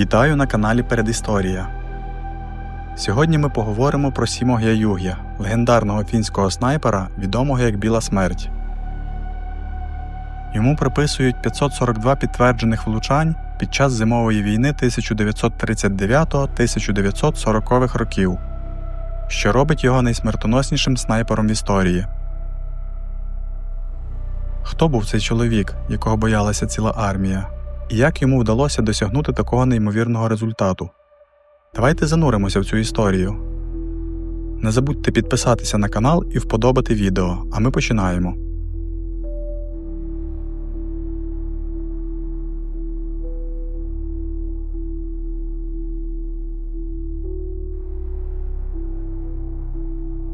Вітаю на каналі Передісторія. Сьогодні ми поговоримо про Сімо Гяюг'я, легендарного фінського снайпера, відомого як Біла Смерть. Йому приписують 542 підтверджених влучань під час зимової війни 1939-1940 років, що робить його найсмертоноснішим снайпером в історії. Хто був цей чоловік, якого боялася ціла армія? І як йому вдалося досягнути такого неймовірного результату. Давайте зануримося в цю історію. Не забудьте підписатися на канал і вподобати відео, а ми починаємо.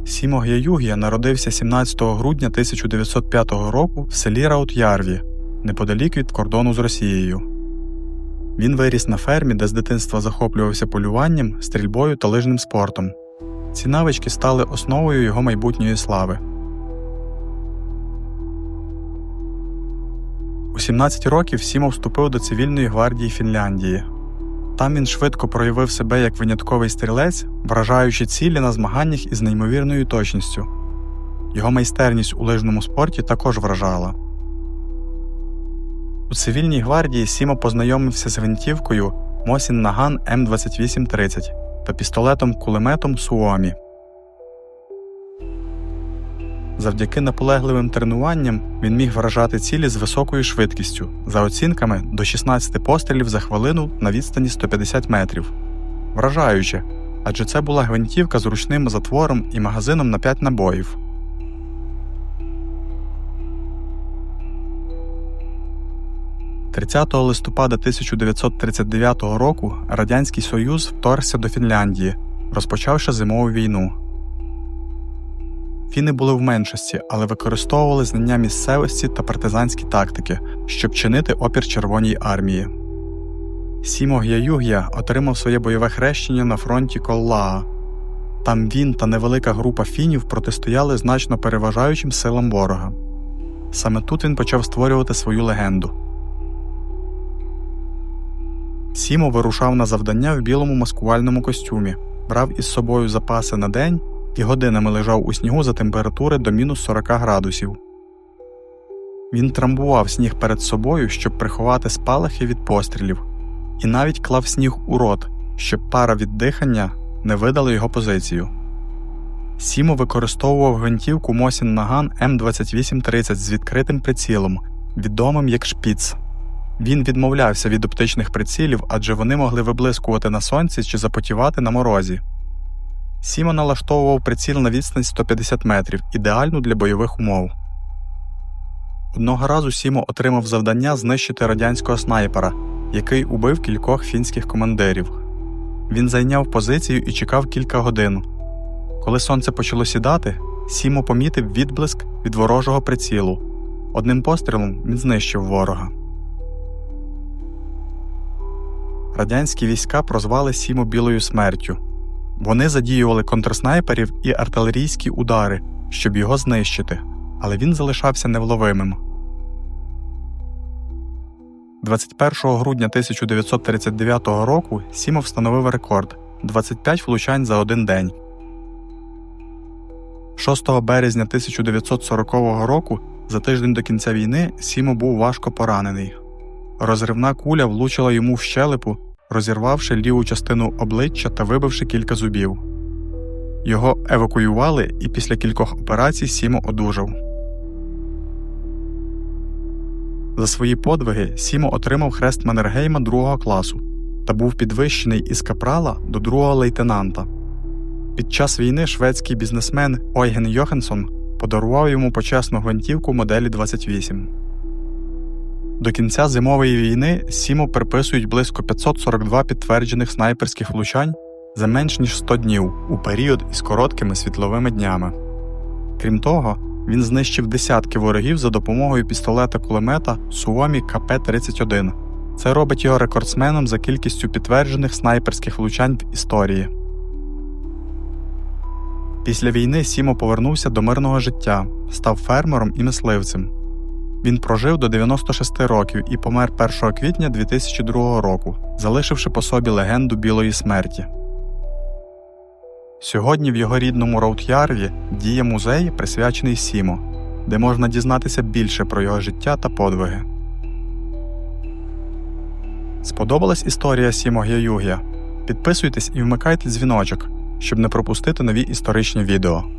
Сімо Гяюгія народився 17 грудня 1905 року в селі Раутярві неподалік від кордону з Росією. Він виріс на фермі, де з дитинства захоплювався полюванням, стрільбою та лижним спортом. Ці навички стали основою його майбутньої слави. У 17 років Сімо вступив до цивільної гвардії Фінляндії. Там він швидко проявив себе як винятковий стрілець, вражаючи цілі на змаганнях із неймовірною точністю. Його майстерність у лижному спорті також вражала. У цивільній гвардії Сімо познайомився з гвинтівкою Мосін Наган М2830 та пістолетом кулеметом Суомі. Завдяки наполегливим тренуванням він міг вражати цілі з високою швидкістю, за оцінками до 16 пострілів за хвилину на відстані 150 метрів. Вражаюче, адже це була гвинтівка з ручним затвором і магазином на 5 набоїв. 30 листопада 1939 року Радянський Союз вторгся до Фінляндії, розпочавши зимову війну. Фіни були в меншості, але використовували знання місцевості та партизанські тактики, щоб чинити опір Червоній армії. Сімо Гяюг'я отримав своє бойове хрещення на фронті Коллаа. Там він та невелика група фінів протистояли значно переважаючим силам ворога. Саме тут він почав створювати свою легенду. Сімо вирушав на завдання в білому маскувальному костюмі, брав із собою запаси на день і годинами лежав у снігу за температури до мінус 40 градусів. Він трамбував сніг перед собою, щоб приховати спалахи від пострілів, і навіть клав сніг у рот, щоб пара від дихання не видала його позицію. Сімо використовував гвинтівку Мосін Наган М2830 з відкритим прицілом, відомим як шпіц. Він відмовлявся від оптичних прицілів, адже вони могли виблискувати на сонці чи запотівати на морозі. Сімо налаштовував приціл на відстань 150 метрів, ідеальну для бойових умов. Одного разу Сімо отримав завдання знищити радянського снайпера, який убив кількох фінських командирів. Він зайняв позицію і чекав кілька годин. Коли сонце почало сідати, Сімо помітив відблиск від ворожого прицілу. Одним пострілом він знищив ворога. Радянські війська прозвали Сімо білою смертю. Вони задіювали контрснайперів і артилерійські удари, щоб його знищити, але він залишався невловимим. 21 грудня 1939 року Сімо встановив рекорд 25 влучань за один день. 6 березня 1940 року, за тиждень до кінця війни, Сімо був важко поранений. Розривна куля влучила йому в щелепу розірвавши ліву частину обличчя та вибивши кілька зубів. Його евакуювали, і після кількох операцій Сімо одужав. За свої подвиги Сімо отримав хрест Маннергейма другого класу та був підвищений із капрала до другого лейтенанта. Під час війни шведський бізнесмен Ойген Йоханссон подарував йому почесну гвинтівку моделі 28. До кінця зимової війни Сіму приписують близько 542 підтверджених снайперських влучань за менш ніж 100 днів у період із короткими світловими днями. Крім того, він знищив десятки ворогів за допомогою пістолета кулемета Суомі КП-31. Це робить його рекордсменом за кількістю підтверджених снайперських влучань в історії. Після війни Сімо повернувся до мирного життя, став фермером і мисливцем. Він прожив до 96 років і помер 1 квітня 2002 року, залишивши по собі легенду білої смерті. Сьогодні в його рідному Роутярві діє музей, присвячений Сімо, де можна дізнатися більше про його життя та подвиги. Сподобалась історія Сімо Гяюгя? Підписуйтесь і вмикайте дзвіночок, щоб не пропустити нові історичні відео.